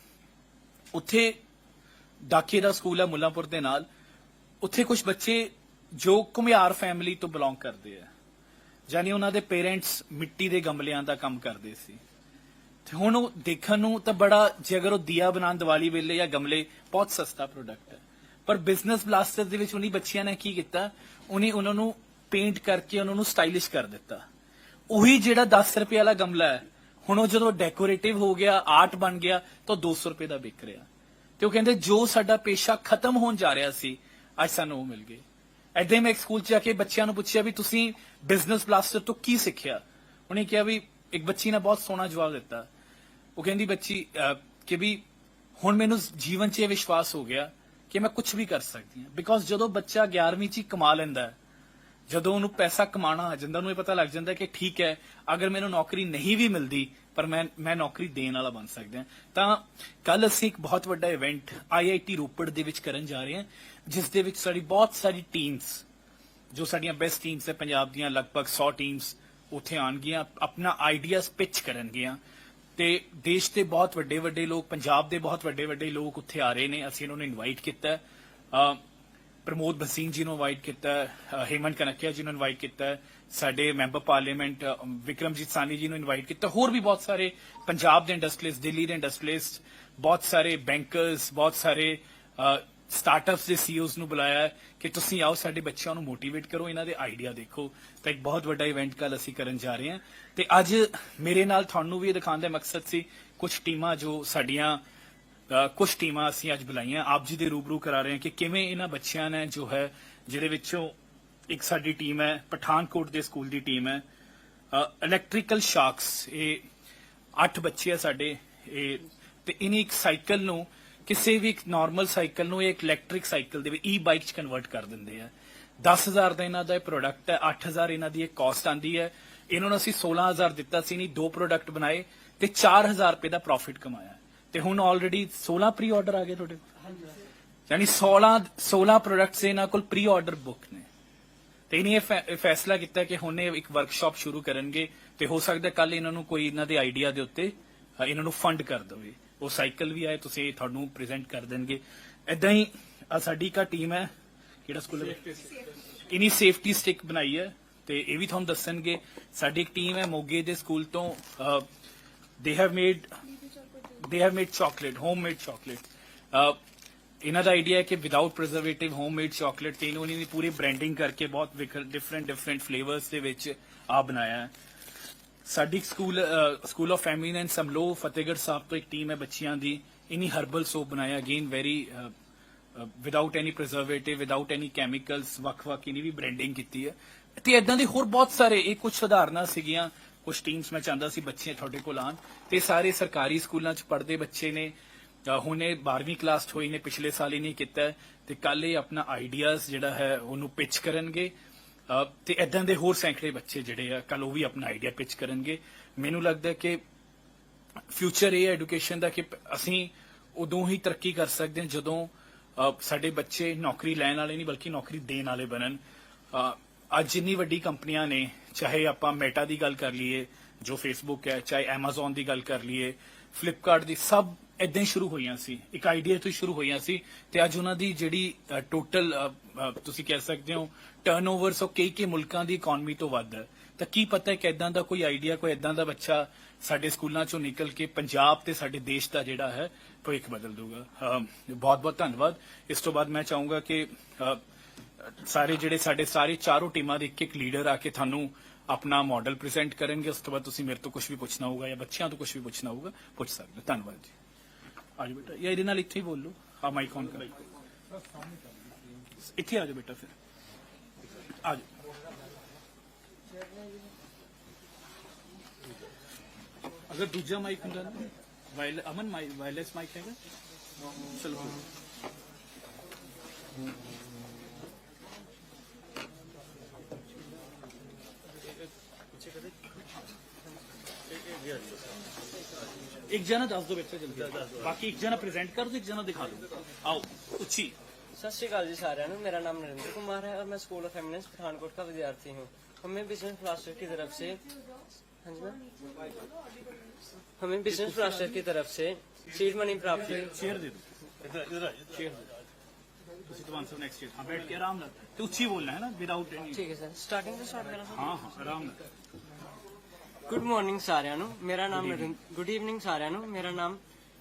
ਉੱਥੇ ਡਾਕੇ ਦਾ ਸਕੂਲ ਹੈ ਮੁੱਲਾਂਪੁਰ ਦੇ ਨਾਲ। ਉੱਥੇ ਕੁਝ ਬੱਚੇ ਜੋ ਕੁਮਿਆਰ ਫੈਮਿਲੀ ਤੋਂ ਬਿਲੋਂਗ ਕਰਦੇ ਆ। ਯਾਨੀ ਉਹਨਾਂ ਦੇ ਪੇਰੈਂਟਸ ਮਿੱਟੀ ਦੇ ਗਮਲਿਆਂ ਦਾ ਕੰਮ ਕਰਦੇ ਸੀ। ਤੇ ਹੁਣ ਉਹ ਦੇਖਣ ਨੂੰ ਤਾਂ ਬੜਾ, ਜੇ ਅਗਰ ਉਹ ਦੀਆ ਬਣਾਉਣ ਦੀਵਾਲੀ ਵੇਲੇ ਜਾਂ ਗਮਲੇ, ਬਹੁਤ ਸਸਤਾ ਪ੍ਰੋਡਕਟ ਹੈ। ਪਰ ਬਿਜ਼ਨਸ ਬਲਾਸਟਰ ਦੇ ਵਿੱਚ ਉਹਨੀ ਬੱਚਿਆਂ ਨੇ ਕੀ ਕੀਤਾ? ਉਹਨੇ ਉਹਨਾਂ ਨੂੰ ਪੇਂਟ ਕਰਕੇ ਉਹਨਾਂ ਨੂੰ ਸਟਾਈਲਿਸ਼ ਕਰ ਦਿੱਤਾ। ਉਹੀ ਜਿਹੜਾ 10 ਰੁਪਏ ਵਾਲਾ ਗਮਲਾ ਹੈ, ਹੁਣ ਉਹ ਜਦੋਂ ਡੈਕੋਰੇਟਿਵ ਹੋ ਗਿਆ ਆਰਟ ਬਣ ਗਿਆ, ਤਾਂ ਉਹ 200 ਰੁਪਏ ਦਾ ਵਿਕ ਰਿਹਾ। ਤੇ ਉਹ ਕਹਿੰਦੇ, ਜੋ ਸਾਡਾ ਪੇਸ਼ਾ ਖਤਮ ਹੋਣ ਜਾ ਰਿਹਾ ਸੀ, ਅੱਜ ਸਾਨੂੰ ਉਹ ਮਿਲ ਗਏ। ਐਦਾਂ ਹੀ ਮੈਂ ਇੱਕ ਸਕੂਲ ਚ ਜਾ ਕੇ ਬੱਚਿਆਂ ਨੂੰ ਪੁੱਛਿਆ ਵੀ ਤੁਸੀਂ ਬਿਜ਼ਨਸ ਬਲਾਸਟਰ ਤੋਂ ਕੀ ਸਿੱਖਿਆ? ਉਹਨੇ ਕਿਹਾ ਵੀ ਇੱਕ ਬੱਚੀ ਨੇ ਬਹੁਤ ਸੋਹਣਾ ਜਵਾਬ ਦਿੱਤਾ। ਉਹ ਕਹਿੰਦੀ, ਬੱਚੀ ਕਿ ਵੀ ਹੁਣ ਮੈਨੂੰ ਜੀਵਨ 'ਚ ਇਹ ਵਿਸ਼ਵਾਸ ਹੋ ਗਿਆ ਕਿ ਮੈਂ ਕੁਝ ਵੀ ਕਰ ਸਕਦੀ ਹਾਂ। ਬਿਕੋਜ਼ ਜਦੋਂ ਬੱਚਾ 11ਵੀਂ 'ਚ ਹੀ ਕਮਾ ਲੈਂਦਾ ਹੈ, ਜਦੋਂ ਉਹਨੂੰ ਪੈਸਾ ਕਮਾਉਣਾ ਆ ਜਾਂਦਾ, ਉਹਨੂੰ ਇਹ ਪਤਾ ਲੱਗ ਜਾਂਦਾ ਕਿ ਠੀਕ ਹੈ, ਅਗਰ ਮੈਨੂੰ ਨੌਕਰੀ ਨਹੀਂ ਵੀ ਮਿਲਦੀ ਪਰ ਮੈਂ ਮੈਂ ਨੌਕਰੀ ਦੇਣ ਵਾਲਾ ਬਣ ਸਕਦਾ ਤਾਂ ਕੱਲ ਅਸੀਂ ਇੱਕ ਬਹੁਤ ਵੱਡਾ ਇਵੈਂਟ ਆਈਆਈਟੀ ਰੋਪੜ ਦੇ ਵਿੱਚ ਕਰਨ ਜਾ ਰਹੇ ਹਾਂ, ਜਿਸ ਦੇ ਵਿੱਚ ਸਾਡੀ ਬਹੁਤ ਸਾਰੀ ਟੀਮਸ ਜੋ ਸਾਡੀਆਂ ਬੈਸਟ ਟੀਮਸ ਹੈ, ਪੰਜਾਬ ਦੀਆਂ ਲਗਭਗ 100 ਟੀਮਸ ਉੱਥੇ ਆਣਗੀਆਂ ਆਪਣਾ ਆਈਡੀਆਜ਼ ਪਿਚ ਕਰਨਗੀਆਂ। ਤੇ ਦੇਸ਼ ਦੇ ਬਹੁਤ ਵੱਡੇ ਵੱਡੇ ਲੋਕ, ਪੰਜਾਬ ਦੇ ਬਹੁਤ ਵੱਡੇ ਵੱਡੇ ਲੋਕ ਉੱਥੇ ਆ ਰਹੇ ਨੇ, ਅਸੀਂ ਇਹਨਾਂ ਨੂੰ ਇਨਵਾਈਟ ਕੀਤਾ। ਪ੍ਰਮੋਦ ਭਸੀਨ ਜੀ ਨੂੰ ਇਨਵਾਈਟ ਕੀਤਾ ਹੈ, ਕਨਕਿਆ ਜੀ ਨੂੰ ਇਨਵਾਈਟ ਕੀਤਾ ਸਾਡੇ ਮੈਂਬਰ ਪਾਰਲੀਮੈਂਟ ਵਿਕਰਮਜੀਤ ਸਾਨੀ ਜੀ ਨੂੰ ਇਨਵਾਈਟ ਕੀਤਾ ਹੋਰ ਵੀ ਬਹੁਤ ਸਾਰੇ ਪੰਜਾਬ ਦੇ ਇੰਡਸਟਰੀਜ਼ ਦਿੱਲੀ ਦੇ ਇੰਡਸਟਰੀਜ਼ ਬਹੁਤ ਸਾਰੇ ਬੈਂਕਰਸ ਬਹੁਤ ਸਾਰੇ ਸਟਾਰਟਅਪਸ ਦੇ ਸੀਈਓਜ਼ ਨੂੰ ਬੁਲਾਇਆ ਹੈ ਕਿ ਤੁਸੀਂ ਆਓ ਸਾਡੇ ਬੱਚਿਆਂ ਨੂੰ ਮੋਟੀਵੇਟ ਕਰੋ ਇਹਨਾਂ ਦੇ ਆਈਡੀਆ ਦੇਖੋ। ਤਾਂ ਇੱਕ ਬਹੁਤ ਵੱਡਾ ਇਵੈਂਟ ਕੱਲ ਅਸੀਂ ਕਰਨ ਜਾ ਰਹੇ ਹਾਂ। ਤੇ ਅੱਜ ਮੇਰੇ ਨਾਲ ਤੁਹਾਨੂੰ ਵੀ ਇਹ ਦਿਖਾਉਣ ਦਾ ਮਕਸਦ ਸੀ ਕੁਝ ਟੀਮਾਂ ਜੋ ਸਾਡੀਆਂ ਕੁਝ ਟੀਮਾਂ ਅਸੀਂ ਅੱਜ ਬੁਲਾਈਆਂ। ਆਪ ਜੀ ਦੇ ਰੂਬਰੂ ਕਰਾ ਰਹੇ ਹਾਂ ਕਿ ਕਿਵੇਂ ਇਹਨਾਂ ਬੱਚਿਆਂ ਨੇ ਜੋ ਹੈ ਜਿਹਦੇ ਵਿੱਚੋਂ ਇੱਕ ਸਾਡੀ ਟੀਮ ਹੈ, ਪਠਾਨਕੋਟ ਦੇ ਸਕੂਲ ਦੀ ਟੀਮ ਹੈ ਇਲੈਕਟ੍ਰੀਕਲ ਸ਼ਾਕਸ ਇਹ ਅੱਠ ਬੱਚੇ ਆ ਸਾਡੇ, ਇਹ ਤੇ ਇਹਨੇ ਇੱਕ ਸਾਈਕਲ ਨੂੰ, ਕਿਸੇ ਵੀ ਇੱਕ ਨਾਰਮਲ ਸਾਈਕਲ ਨੂੰ ਇਹ ਇੱਕ ਇਲੈਕਟ੍ਰਿਕ ਸਾਈਕਲ ਦੇ ਵਿੱਚ ਈ ਬਾਈਕ ਚ ਕਨਵਰਟ ਕਰ ਦਿੰਦੇ ਆ। 10000 ਦਾ ਇਹਨਾਂ ਦਾ ਇਹ ਪ੍ਰੋਡਕਟ ਹੈ 8000 ਇਹਨਾਂ ਦੀ ਇਹ ਕਾਸਟ ਆਂਦੀ ਹੈ। ਇਹਨਾਂ ਨੂੰ ਅਸੀਂ 16000 ਦਿੱਤਾ ਸੀ ਨਹੀਂ ਦੋ ਪ੍ਰੋਡਕਟ ਬਣਾਏ ਤੇ 4000 ਰੁਪਏ ਦਾ ਪ੍ਰੋਫਿਟ ਕਮਾਇਆ। ਤੇ ਹੁਣ ਆਲਰੇਡੀ 16 ਪ੍ਰੀ ਆਰਡਰ ਆ ਗਏ ਤੁਹਾਡੇ ਕੋਲ? ਯਾਨੀ 16 16 ਪ੍ਰੋਡਕਟਸ ਇਹਨਾਂ ਕੋਲ ਪ੍ਰੀ ਆਰਡਰ ਬੁੱਕ ਨੇ। ਤੇ ਇਹਨੇ ਇਹ ਫੈਸਲਾ ਕੀਤਾ ਕਿ ਹੁਣ ਇਹ ਇੱਕ ਵਰਕਸ਼ਾਪ ਸ਼ੁਰੂ ਕਰਨਗੇ ਤੇ ਹੋ ਸਕਦਾ ਕੱਲ ਇਹਨਾਂ ਨੂੰ ਕੋਈ ਇਹਨਾਂ ਦੇ ਆਈਡੀਆ ਦੇ ਉੱਤੇ ਅ, ਇਹਨਾਂ ਨੂੰ ਫੰਡ ਕਰ ਦੇਵੇ। ਉਹ ਸਾਈਕਲ ਵੀ ਆਏ ਤੁਸੀਂ ਤੁਹਾਨੂੰ ਪ੍ਰੈਜ਼ੈਂਟ ਕਰ ਦੇਣਗੇ। ਇਦਾਂ ਹੀ ਸਾਡੀ ਇੱਕ ਟੀਮ ਹੈ ਕਿਹੜਾ ਸਕੂਲ ਹੈ? ਇਨੀ ਸੇਫਟੀ ਸਟਿਕ ਬਣਾਈ ਹੈ ਤੇ ਇਹ ਵੀ ਤੁਹਾਨੂੰ ਦੱਸਣਗੇ। ਸਾਡੀ ਇੱਕ ਟੀਮ ਹੈ ਮੋਗੇ ਦੇ ਸਕੂਲ ਤੋਂ they have made they have made chocolate home made chocolate ਇਹਨਾਂ ਦਾ ਆਈਡੀਆ ਹੈ ਕਿ without preservative home made chocolate ਤੇ ਇਹਨਾਂ ਨੇ ਪੂਰੀ ਬ੍ਰਾਂਡਿੰਗ ਕਰਕੇ ਬਹੁਤ ਡਿਫਰੈਂਟ ਡਿਫਰੈਂਟ ਫਲੇਵਰਸ ਦੇ ਵਿੱਚ ਆ ਬਣਾਇਆ ਹੈ ਸਾਡੀ ਸਕੂਲ ਸਕੂਲ ਆਫ ਐਂਡ ਸਮਲੋ ਫਤਿਹਗੜ੍ਹ ਸਾਹਿਬ ਤੋਂ ਇੱਕ ਟੀਮ ਹੈ ਬੱਚਿਆਂ ਦੀ ਇਨੀ ਹਰਬਲ ਸੋਪ ਬਣਾਇਆ again very without any preservative without any chemicals ਵੱਖ-ਵੱਖ ਇਨੀ ਵੀ ਬ੍ਰਾਂਡਿੰਗ ਕੀਤੀ ਹੈ ਤੇ ਇਦਾਂ ਦੇ ਹੋਰ ਬਹੁਤ ਸਾਰੇ ਇਹ ਕੁਝ ਸੁਧਾਰਨਾ ਸੀਗੀਆਂ ਕੁਝ ਟੀਮਸ ਮੈਂ ਚਾਹੁੰਦਾ ਸੀ ਬੱਚੇ ਤੁਹਾਡੇ ਕੋਲ ਆਣ ਤੇ ਸਾਰੇ ਸਰਕਾਰੀ ਸਕੂਲਾਂ 'ਚ ਪੜ੍ਹਦੇ ਬੱਚੇ ਨੇ ਅ, 12ਵੀਂ ਕਲਾਸ 'ਚ ਹੋਈ ਨੇ ਪਿਛਲੇ ਸਾਲ ਹੀ ਨਹੀਂ ਕੀਤਾ ਤੇ ਕੱਲ ਇਹ ਆਪਣਾ ਆਈਡੀਆਜ਼ ਜਿਹੜਾ ਹੈ ਉਹਨੂੰ ਪਿਚ ਕਰਨਗੇ। ਤੇ ਇਦਾਂ ਦੇ ਹੋਰ ਸੈਂਕੜੇ ਬੱਚੇ ਜਿਹੜੇ ਆ ਕੱਲ ਉਹ ਵੀ ਆਪਣਾ ਆਈਡੀਆ ਪਿਚ ਕਰਨਗੇ। ਮੈਨੂੰ ਲੱਗਦਾ ਕਿ ਫਿਊਚਰ ਇਹ ਐਜੂਕੇਸ਼ਨ ਦਾ ਕਿ ਅਸੀਂ ਉਦੋਂ ਹੀ ਤਰੱਕੀ ਕਰ ਸਕਦੇ ਹਾਂ ਜਦੋਂ ਸਾਡੇ ਬੱਚੇ ਨੌਕਰੀ ਲੈਣ ਵਾਲੇ ਨਹੀਂ ਬਲਕਿ ਨੌਕਰੀ ਦੇਣ ਵਾਲੇ ਬਣਨ। ਅੱਜ ਇੰਨੀ ਵੱਡੀ ਕੰਪਨੀਆਂ ਨੇ ਚਾਹੇ ਆਪਾਂ ਮੈਟਾ ਦੀ ਗੱਲ ਕਰ ਲਈਏ, ਜੋ ਫੇਸਬੁੱਕ ਹੈ, ਚਾਹੇ Amazon ਦੀ ਗੱਲ ਕਰ ਲਈਏ ਫਲਿੱਪਕਾਰਟ ਦੀ ਸਭ ਇਦਾਂ ਹੀ ਸ਼ੁਰੂ ਹੋਈਆਂ ਸੀ। ਇੱਕ ਆਈਡੀਆ ਤੋਂ ਸ਼ੁਰੂ ਹੋਈਆਂ ਸੀ ਤੇ ਅੱਜ ਉਹਨਾਂ ਦੀ ਜਿਹੜੀ ਟੋਟਲ ਤੁਸੀਂ ਕਹਿ ਸਕਦੇ ਹੋ ਟਰਨਓਵਰਸ ਉਹ ਕਈ ਕਈ ਮੁਲਕਾਂ ਦੀ ਇਕਨੋਮੀ ਤੋਂ ਵੱਧ ਹੈ। ਤਾਂ ਕੀ ਪਤਾ ਕਿ ਇਦਾਂ ਦਾ ਕੋਈ ਆਈਡੀਆ ਕੋਈ ਇਦਾਂ ਦਾ ਬੱਚਾ ਸਾਡੇ ਸਕੂਲਾਂ ਚੋਂ ਨਿਕਲ ਕੇ ਪੰਜਾਬ ਤੇ ਸਾਡੇ ਦੇਸ਼ ਦਾ ਜਿਹੜਾ ਹੈ, ਭਵਿੱਖ ਬਦਲ ਦੂਗਾ ਬਹੁਤ ਬਹੁਤ ਧੰਨਵਾਦ। ਇਸ ਤੋਂ ਬਾਅਦ ਮੈਂ ਚਾਹੂੰਗਾ ਕਿ ਸਾਰੇ ਜਿਹੜੇ ਸਾਡੇ ਸਾਰੇ ਚਾਰੋਂ ਟੀਮਾਂ ਦੇ ਇੱਕ ਇੱਕ ਲੀਡਰ ਆ ਕੇ ਤੁਹਾਨੂੰ ਆਪਣਾ ਮਾਡਲ ਪ੍ਰੈਜ਼ੈਂਟ ਕਰਨਗੇ ਉਸ ਤੋਂ ਬਾਅਦ ਤੁਸੀਂ ਮੇਰੇ ਤੋਂ ਕੁਝ ਵੀ ਪੁੱਛਣਾ ਹੋਊਗਾ ਜਾਂ ਬੱਚਿਆਂ ਤੋਂ ਕੁਝ ਵੀ ਪੁੱਛਣਾ ਹੋਊਗਾ ਪੁੱਛ ਸਕਦੇ ਹੋ। ਧੰਨਵਾਦ ਜੀ ਆਜੋ ਬੇਟਾ ਜਾਂ ਇਹਦੇ ਨਾਲ ਇੱਥੇ ਹੀ ਬੋਲ ਲਓ ਆ ਮਾਈਕ ਔਨ ਕਰ ਇੱਥੇ ਆਜੋ ਬੇਟਾ ਫਿਰ ਆਜੋ ਅਗਰ ਦੂਜਾ ਮਾਈਕ ਹੁੰਦਾ ਨਾ ਵਾਇਲ ਅਮਨ ਮਾਈਕ ਵਾਇਰਲੈਸ ਮਾਈਕ ਹੈਗਾ ਚਲੋ ਇੱਕ ਜਣਾ ਦੱਸ ਦਿਓ ਬੱਚਾ ਜਲਦੀ ਬਾਕੀ ਇੱਕ ਜਣਾ ਪ੍ਰੈਜ਼ੈਂਟ ਕਰ ਦਿਓ ਇੱਕ ਜਣਾ ਦਿਖਾ ਦਿਓ ਆਓ ਉੱਚੀ सत श्रीकाल जी सारे मेरा नाम नरेंद्र कुमार है और मैं स्कूल ऑफ एमिनेंस पठानकोट का विद्यार्थी हूँ हमें बिजनेस ब्लास्टर की तरफ से हाँ जी मैम हमें बिजनेस ब्लास्टर की तरफ से सीड मनी प्राप्त हुई ਚੇਅਰ ਦੇ ਦਿਓ ਇਧਰ ਇਧਰ ਚੇਅਰ ਤੁਸੀਂ ਤੋਂ ਆਨਸਰ ਨੈਕਸਟ ਚੇਅਰ ਹਾਂ ਬੈਠ ਕੇ ਆਰਾਮ ਨਾਲ ਤੇ ਉੱਚੀ ਬੋਲਣਾ ਹੈ ਨਾ ਵਿਦਆਊਟ ਐਨੀ ठीक है सर स्टार्टिंग से स्टार्ट करना ਹਾਂ ਹਾਂ ਆਰਾਮ ਨਾਲ गुड मॉर्निंग ਸਾਰਿਆਂ ਨੂੰ ਮੇਰਾ नाम ਗੁੱਡ ਈਵनिंग ਸਾਰਿਆਂ ਨੂੰ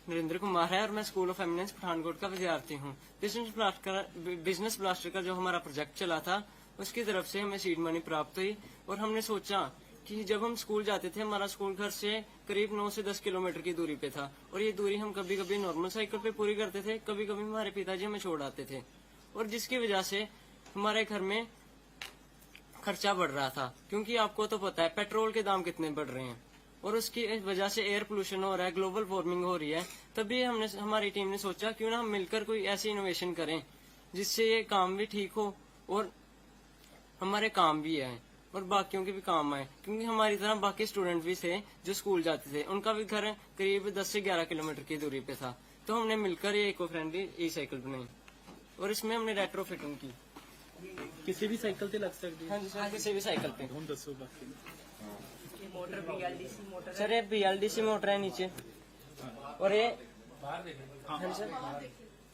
नरेंद्र कुमार है और मैं स्कूल ऑफ़ एमिनेंस पठानकोट का विद्यार्थी हूँ। बिज़नेस ब्लास्टर बिज़नेस ब्लास्टर का जो हमारा प्रोजेक्ट चला था उसकी तरफ़ से हमें सीड मनी प्राप्त हुई और हमने सोचा कि जब हम स्कूल जाते थे हमारा स्कूल घर से करीब 9 से 10 किलोमीटर की दूरी पे था और ये दूरी हम कभी कभी नॉर्मल साइकिल पे पूरी करते थे कभी कभी हमारे पिताजी हमें छोड़ आते थे। और जिसकी वजह से हमारे घर में खर्चा बढ़ रहा था, क्योंकि आपको तो पता है पेट्रोल के दाम कितने बढ़ रहे हैं। और उसकी वजह से एयर पोल्यूशन हो रहा है, ग्लोबल वार्मिंग हो रही है। तभी हमने, हमारी टीम ने सोचा, क्यों ना हम मिलकर कोई ऐसी इनोवेशन करें, जिससे ये काम भी ठीक हो और हमारे काम भी आए और बाकियों के भी काम आए। क्योंकि हमारी तरह बाकी स्टूडेंट भी थे, जो स्कूल जाते थे, उनका भी घर करीब 10 से 11 किलोमीटर की दूरी पे था। तो हमने मिलकर ये इको फ्रेंडली ई साइकिल बनाई और इसमें हमने रेट्रो फिटिंग की। ਕਿਸੇ ਵੀ ਸਾਈਕਲ ਤੇ ਲੱਗ ਸਕਦੀ हाँ जी सर किसी भी साइकिल पे ਹੁਣ ਦੱਸੋ ਬਾਕੀ सर ये B L D C motor है नीचे और ये हाँ जी sir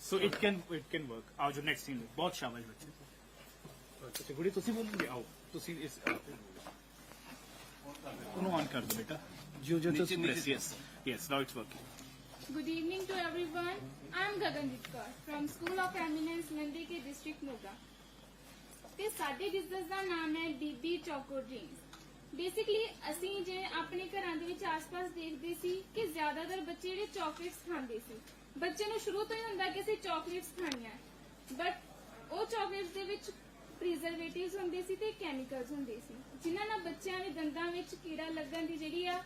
so it can it can work ਆਓ ਜੋ ਨੈਕਸਟ ਸੀਨ ਬਹੁਤ ਸ਼ਾਬਾਸ਼ ਬੱਚੇ ਅੱਛਾ ਗੁੜੀ ਤੁਸੀਂ ਬੋਲੋਗੇ ਆਓ ਤੁਸੀਂ ਇਸ ਉਹਨੂੰ ਆਨ ਕਰ ਦਿਓ ਬੇਟਾ ਜੋ ਜੋ ਤੁਸੀਂ press yes yes now it's working Good evening to everyone. I am Gaganjit Kaur from School of Eminence Nandike District Moga. ਤੇ ਸਾਡੇ ਬਿਜ਼ਨਸ ਦਾ ਨਾਮ ਹੈ ਬੀਬੀ ਚੋਕੋ ਡ੍ਰੀਮਸ ਬੇਸਿਕਲੀ ਅਸੀਂ ਜੇ ਆਪਣੇ ਘਰਾਂ ਦੇ ਵਿੱਚ ਆਸ-ਪਾਸ ਦੇਖਦੇ ਸੀ ਕਿ ਜ਼ਿਆਦਾਤਰ ਬੱਚੇ ਜਿਹੜੇ ਚਾਕਲੇਟਸ ਖਾਂਦੇ ਸੀ। ਬੱਚੇ ਨੂੰ ਸ਼ੁਰੂ ਤੋਂ ਹੀ ਹੁੰਦਾ ਕਿ ਅਸੀਂ ਚਾਕਲੇਟਸ ਖਾਣੀਆਂ। ਬਟ ਉਹ ਚਾਕਲੇਟਸ ਦੇ ਵਿੱਚ ਪ੍ਰੀਜ਼ਰਵੇਟਿਵਸ ਹੁੰਦੇ ਸੀ ਤੇ ਕੈਮੀਕਲਸ ਹੁੰਦੇ ਸੀ, ਜਿਨ੍ਹਾਂ ਨਾਲ ਬੱਚਿਆਂ ਦੇ ਦੰਦਾਂ ਵਿੱਚ ਕੀੜਾ ਲੱਗਣ ਦੀ ਜਿਹੜੀ ਆ,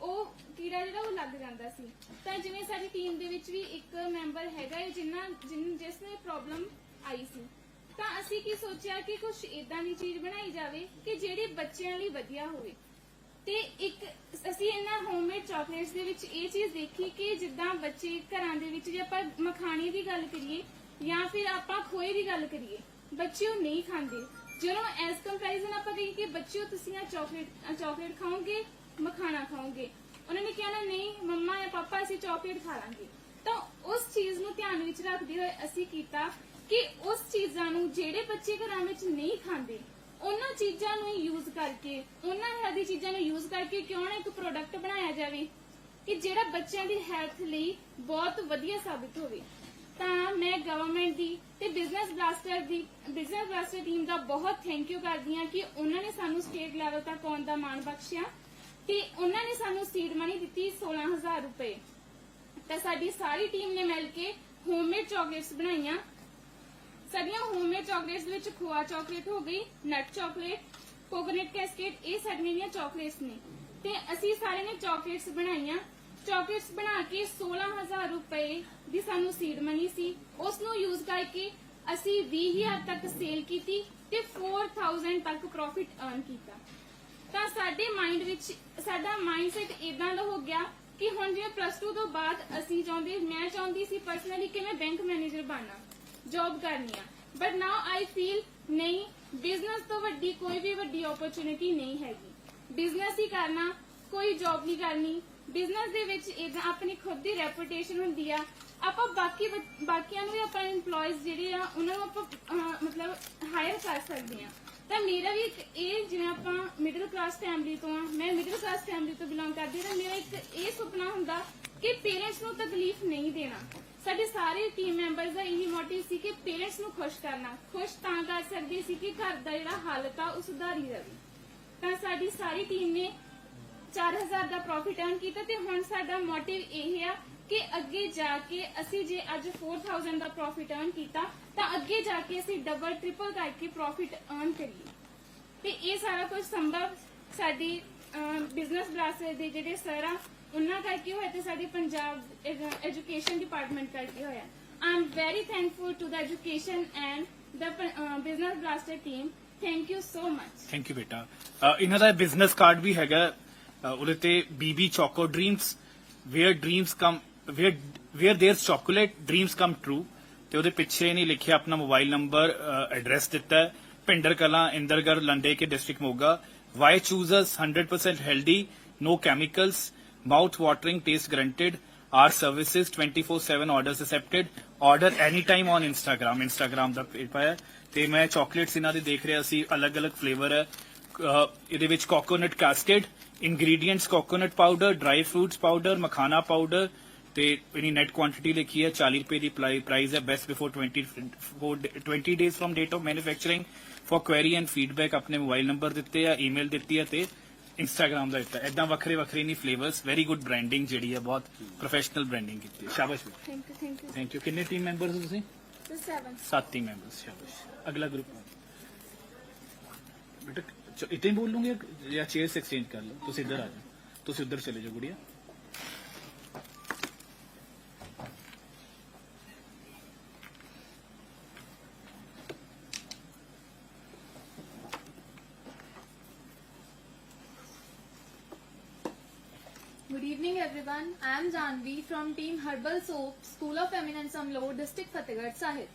ਉਹ ਕੀੜਾ ਜਿਹੜਾ ਉਹ ਲੱਗ ਜਾਂਦਾ ਸੀ। ਤਾਂ ਜਿਵੇਂ ਸਾਡੀ ਟੀਮ ਦੇ ਵਿੱਚ ਵੀ ਇੱਕ ਮੈਂਬਰ ਹੈਗਾ ਹੈ ਜਿਨ੍ਹਾਂ ਜਿਸ ਨੂੰ ਪ੍ਰੋਬਲਮ ਆਈ ਸੀ। ਤਾਂ ਅਸੀਂ ਕੀ ਸੋਚਿਆ ਕਿ ਕੁਝ ਇਦਾਂ ਦੀ ਚੀਜ਼ ਬਣਾਈ ਜਾਵੇ ਕਿ ਜਿਹੜੀ ਬੱਚਿਆਂ ਲਈ ਵਧੀਆ ਹੋਵੇ। ਤੇ ਇੱਕ ਅਸੀਂ ਇਹਨਾਂ ਹੋਮਮੇਡ ਚਾਕਲੇਟਸ ਦੇ ਵਿੱਚ ਇਹ ਚੀਜ਼ ਦੇਖੀ ਕਿ ਜਿੱਦਾਂ ਬੱਚੇ ਘਰਾਂ ਦੇ ਵਿੱਚ ਜੇ ਆਪਾਂ ਮਖਾਣੇ ਦੀ ਗੱਲ ਕਰੀਏ ਜਾਂ ਫਿਰ ਆਪਾਂ ਖੋਏ ਦੀ ਗੱਲ ਕਰੀਏ, ਬੱਚੇ ਉਹ ਨਹੀਂ ਖਾਂਦੇ। ਜਦੋਂ ਐਸ ਕੰਪੈਰੀਜ਼ਨ ਆਪਾਂ ਕਹੀਏ ਕਿ ਬੱਚਿਓ ਤੁਸੀਂ ਆ ਚਾਕਲੇਟ ਚਾਕਲੇਟ ਖਾਓਗੇ, ਮਖਾਣਾ ਖਾਓਗੇ। ਉਹਨਾਂ ਨੇ ਕਿਹਾ ਨਹੀਂ, ਮੰਮਾ ਜਾਂ ਪਾਪਾ, ਅਸੀਂ ਚਾਕਲੇਟ ਖਾ ਲਾਂਗੇ। ਤਾਂ ਉਸ ਚੀਜ਼ ਨੂੰ ਧਿਆਨ ਵਿੱਚ ਰੱਖਦੇ ਹੋਏ ਅਸੀਂ ਕੀਤਾ ਕਿ ਉਸ ਚੀਜ਼ਾਂ ਨੂੰ ਜਿਹੜੇ ਬੱਚੇ ਘਰਾਂ ਵਿੱਚ ਨਹੀਂ ਖਾਂਦੇ, ਉਹਨਾਂ ਚੀਜ਼ਾਂ ਨੂੰ ਯੂਜ਼ ਕਰਕੇ, ਉਹਨਾਂ ਹੈਲਦੀ ਚੀਜ਼ਾਂ ਨੂੰ ਯੂਜ਼ ਕਰਕੇ ਕਿਉਂ ਨਾ ਇੱਕ ਪ੍ਰੋਡਕਟ ਬਣਾਇਆ ਜਾਵੇ ਕਿ ਜਿਹੜਾ ਬੱਚਿਆਂ ਦੀ ਹੈਲਥ ਲਈ ਬਹੁਤ ਵਧੀਆ ਸਾਬਿਤ ਹੋਵੇ। ਤਾਂ ਮੈਂ ਗਵਰਨਮੈਂਟ ਦੀ ਤੇ ਬਿਜ਼ਨਸ ਬਲਾਸਟਰ ਦੀ ਬਿਜ਼ਨਸ ਬਲਾਸਟਰ ਟੀਮ ਦਾ ਬਹੁਤ ਥੈਂਕ ਯੂ ਕਰਦੀ ਹਾਂ ਕਿ ਉਹਨਾਂ ਨੇ ਸਾਨੂੰ ਸਟੇਟ ਲੈਵਲ ਤੱਕ ਆਉਣ ਦਾ ਮਾਣ ਬਖਸ਼ਿਆ ਤੇ ਉਹਨਾਂ ਨੇ ਸਾਨੂੰ ਸੀਡ ਮਨੀ ਦਿੱਤੀ 16000 ਰੁਪਏ। ਤਾਂ ਸਾਡੀ ਸਾਰੀ ਟੀਮ ਨੇ ਮਿਲ ਕੇ ਹੋਮਮੇਡ ਚਾਕਲੇਟਸ ਬਣਾਈਆਂ। ਸਾਡੀਆਂ ਹੋਮਮੇਡ ਚਾਕਲੇਟਸ ਦੇ ਵਿੱਚ ਖੋਆ ਚਾਕਲੇਟ ਹੋ ਗਈ ਨਟ ਚਾਕਲੇਟ ਕੋਕੋਨਟ ਕੈਸਕੇਟ ਇਹ ਸਾਡੀਆਂ ਦੀਆਂ ਚਾਕਲੇਟਸ ਨੇ। ਤੇ ਅਸੀਂ ਸਾਰੇ ਨੇ ਚਾਕਲੇਟਸ ਬਣਾਈਆਂ। ਚਾਕਲੇਟਸ ਬਣਾ ਕੇ 16000 ਰੁਪਏ ਦੀ ਸਾਨੂੰ ਸੀਡ ਮਨੀ ਸੀ। ਉਸ ਨੂੰ ਯੂਜ਼ ਕਰਕੇ ਅਸੀਂ 20000 ਤੱਕ ਸੇਲ ਕੀਤੀ ਤੇ 4000 ਤੱਕ ਪ੍ਰੋਫਿਟ ਅਰਨ ਕੀਤਾ। ਤਾਂ ਸਾਡੇ ਮਾਈਂਡ ਵਿੱਚ, ਸਾਡਾ ਮਾਈਂਡਸੈਟ ਇਦਾਂ ਦਾ ਹੋ ਗਿਆ ਕਿ ਹੁਣ ਜਿਵੇਂ ਪਲੱਸ 2 ਤੋਂ ਬਾਅਦ ਅਸੀਂ ਚਾਹੁੰਦੇ, ਮੈਂ ਚਾਹੁੰਦੀ ਸੀ ਪਰਸਨਲੀ ਕਿ ਮੈਂ ਬੈਂਕ ਮੈਨੇਜਰ ਬਣਨਾ ਜੌਬ ਕਰਨੀ ਆ। ਬਟ ਨਾਓ ਆਈ ਫੀਲ ਨਹੀਂ ਬਿਜ਼ਨਸ ਤੋਂ ਵੱਡੀ ਕੋਈ ਵੀ ਵੱਡੀ ਓਪਰਚ्युनिटी ਨਹੀਂ ਹੈਗੀ। ਬਿਜ਼ਨਸ ਹੀ ਕਰਨਾ, ਕੋਈ ਜੌਬ ਨਹੀਂ ਕਰਨੀ। ਬਿਜ਼ਨਸ ਦੇ ਵਿੱਚ ਇਦਾਂ ਆਪਣੀ ਖੁਦ ਦੀ ਰੈਪਿਊਟੇਸ਼ਨ ਹੁੰਦੀ ਆ। ਆਪਾਂ ਬਾਕੀ ਬਾਕੀਆਂ ਨੂੰ ਵੀ ਆਪਾਂ EMPLOYEES ਜਿਹੜੇ ਆ, ਉਹਨਾਂ ਨੂੰ ਆਪਾਂ ਮਤਲਬ ਹਾਇਰ ਕਰ ਸਕਦੇ ਆ। ਤਾਂ ਮੇਰਾ ਵੀ ਇਹ ਜਿਵੇਂ ਆਪਾਂ ਮਿਡਲ ਕਲਾਸ ਫੈਮਿਲੀ ਤੋਂ ਆ, ਮੈਂ ਮਿਡਲ ਕਲਾਸ ਫੈਮਿਲੀ ਤੋਂ ਬਿਲੋਂਗ ਕਰਦੀ ਹਾਂ ਮੇਰਾ ਇੱਕ ਇਹ ਸੁਪਨਾ ਹੁੰਦਾ ਕਿ ਪੇਰੈਂਟਸ ਨੂੰ ਤਕਲੀਫ ਨਹੀਂ ਦੇਣਾ। ਸਾਡੇ ਸਾਰੇ ਟੀਮ ਮੈਂਬਰਸ ਦਾ ਇਹੀ ਮੋਟਿਵ ਸੀ ਕਿ ਪੇਰੈਂਟਸ ਨੂੰ ਖੁਸ਼ ਕਰਨਾ। ਖੁਸ਼ ਤਾਂ ਕਰ ਸਕਦੇ ਸੀ ਕਿ ਘਰ ਦਾ ਜਿਹੜਾ ਹਾਲਤ ਆ, ਉਹ ਸੁਧਾਰੀ ਜਾਵੇ। ਤਾਂ ਸਾਡੀ ਸਾਰੀ ਟੀਮ ਨੇ 4000 ਦਾ ਪ੍ਰੋਫਿਟ ਅਰਨ ਕੀਤਾ ਤੇ ਹੁਣ ਸਾਡਾ ਮੋਟਿਵ ਇਹ ਆ ਕਿ ਅੱਗੇ ਜਾ ਕੇ ਅਸੀਂ ਜੇ ਅੱਜ 4000 ਦਾ ਪ੍ਰੋਫਿਟ ਅਰਨ ਕੀਤਾ, ਤਾਂ ਅੱਗੇ ਜਾ ਕੇ ਅਸੀਂ ਡਬਲ ਟ੍ਰਿਪਲ ਕਰਕੇ ਪ੍ਰੋਫਿਟ ਅਰਨ ਕਰੀਏ। ਤੇ ਇਹ ਸਾਰਾ ਕੁਝ ਸੰਭਵ ਸਾਡੀ ਬਿਜ਼ਨਸ ਬਲਾਸਰ ਦੇ ਜਿਹੜੇ ਸਰ ਆ ਉਹਨਾਂ ਕਰਕੇ ਹੋਇਆ ਤੇ ਸਾਡੀ ਪੰਜਾਬ ਐਜੂਕੇਸ਼ਨ ਡਿਪਾਰਟਮੈਂਟ ਕਰਕੇ ਹੋਇਆ I am very thankful to the education and the business blaster team thank you so much thank you ਬੇਟਾ ਅ, ਇਹਨਾਂ ਦਾ ਬਿਜ਼ਨਸ ਕਾਰਡ ਵੀ ਹੈਗਾ ਅ, ਉਹਦੇ ਤੇ ਬੀਬੀ choco dreams where dreams come where where there's chocolate dreams come true ਤੇ ਉਹਦੇ ਪਿੱਛੇ ਇਹਨੇ ਲਿਖਿਆ ਆਪਣਾ ਮੋਬਾਈਲ ਨੰਬਰ ਐਡਰੈਸ ਦਿੱਤਾ ਹੈ ਪਿੰਡਰ ਕਲਾਂ ਇੰਦਰਗੜ ਲੰਡੇ ਕੇ ਡਿਸਟ੍ਰਿਕਟ ਮੋਗਾ ਵਾਈ ਚੂਜ਼ਰਸ 100% healthy no chemicals mouth watering taste granted. Our services 24/7 orders accepted. Order anytime on instagram. Instagram ਦਾ ਪੇਜ ਪਾਇਆ ਤੇ ਮੈਂ ਚਾਕਲੇਟਸ ਇਹਨਾਂ ਦੇ ਦੇਖ ਰਿਹਾ ਸੀ। ਅਲੱਗ-ਅਲੱਗ ਫਲੇਵਰ ਹੈ। ਅਹ ਇਹਦੇ ਵਿੱਚ coconut cascade ingredients coconut powder dry fruits powder makhana powder ਤੇ ਇਹਨੀ ਨੈਟ ਕੁਆਂਟੀਟੀ ਲਿਖੀ ਹੈ। 40 ਰੁਪਏ ਦੀ ਪ੍ਰਾਈਸ ਹੈ। Best before 20 20 days from date of manufacturing for query and feedback ਆਪਣੇ ਮੋਬਾਈਲ ਨੰਬਰ ਦਿੱਤੇ ਆ ਈਮੇਲ ਦਿੱਤੀ ਹੈ ਤੇ ਇੰਸਟਾਗ੍ਰam ਦਾ ਦਿੱਤਾ। ਐਦਾਂ ਵੱਖਰੇ ਵੱਖਰੇ ਨਹੀਂ ਫਲੇਵਰਸ ਵੈਰੀ ਗੁੱਡ ਬ੍ਰਾਂਡਿੰਗ ਜਿਹੜੀ ਹੈ ਬਹੁਤ ਪ੍ਰੋਫੈਸ਼ਨਲ ਬ੍ਰਾਂਡਿੰਗ ਕੀਤੀ। ਹੈ ਸ਼ਾਬਾਸ਼ ਬੇਟਾ thank you thank you thank you ਕਿੰਨੇ ਟੀਮ ਮੈਂਬਰਸ ਹੋ ਤੁਸੀਂ? ਸਰ 7 ਸੱਤ ਟੀਮ ਮੈਂਬਰਸ ਸ਼ਾਬਾਸ਼। ਅਗਲਾ ਗਰੁੱਪ ਬੇਟਾ ਇਤਨੇ ਬੋਲ ਲੂੰਗੇ ਜਾਂ ਚੇਅਰਸ ਐਕਸਚੇਂਜ ਕਰ ਲਓ? ਤੁਸੀਂ ਇੱਧਰ ਆ ਜਾਓ। ਤੁਸੀਂ ਉੱਧਰ ਚਲੇ ਜਾਓ ਗੁੜੀਆ। Good evening, everyone. I am Janvi from Team Herbal Soap, School of Eminence Amlo, District Fatehgarh Sahib.